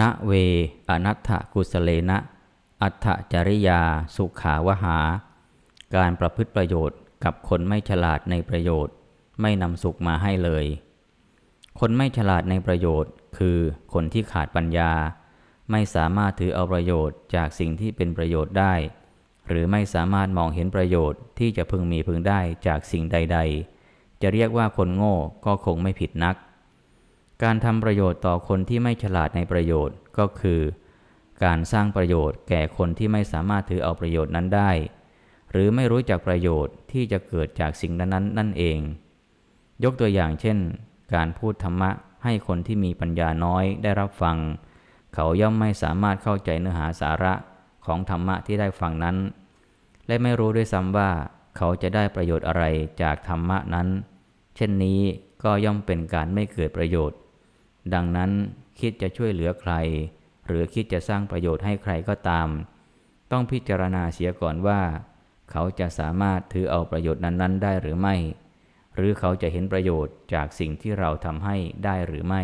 ณเว อนัตถกุสเลนะ อัตถจริยา สุขาวหา การประพฤติประโยชน์กับคนไม่ฉลาดในประโยชน์ ไม่นำสุขมาให้เลย คนไม่ฉลาดในประโยชน์ คือคนที่ขาดปัญญา ไม่สามารถถือเอาประโยชน์จากสิ่งที่เป็นประโยชน์ได้ หรือไม่สามารถมองเห็นประโยชน์ที่จะพึงมีพึงได้จากสิ่งใด ๆ จะเรียกว่าคนโง่ก็คงไม่ผิดนัก การทำประโยชน์ต่อคนที่ไม่ฉลาดในประโยชน์ก็คือ การสร้างประโยชน์แก่คนที่ไม่สามารถถือเอาประโยชน์นั้นได้ หรือไม่รู้จักประโยชน์ที่จะเกิดจากสิ่งนั้นนั่นเอง ยกตัวอย่างเช่น การพูดธรรมะให้คนที่มีปัญญาน้อยได้รับฟัง เขาย่อมไม่สามารถเข้าใจเนื้อหาสาระของธรรมะที่ได้ฟังนั้น และไม่รู้ด้วยซ้ำว่า เขาจะได้ประโยชน์อะไรจากธรรมะนั้น เช่นนี้ก็ย่อมเป็นการไม่เกิดประโยชน์ ดังนั้นคิดจะช่วยเหลือใคร หรือคิดจะสร้างประโยชน์ให้ใครก็ตาม ต้องพิจารณาเสียก่อนว่า เขาจะสามารถถือเอาประโยชน์นั้น ๆ ได้หรือไม่ หรือเขาจะเห็นประโยชน์จากสิ่งที่เราทำให้ได้หรือไม่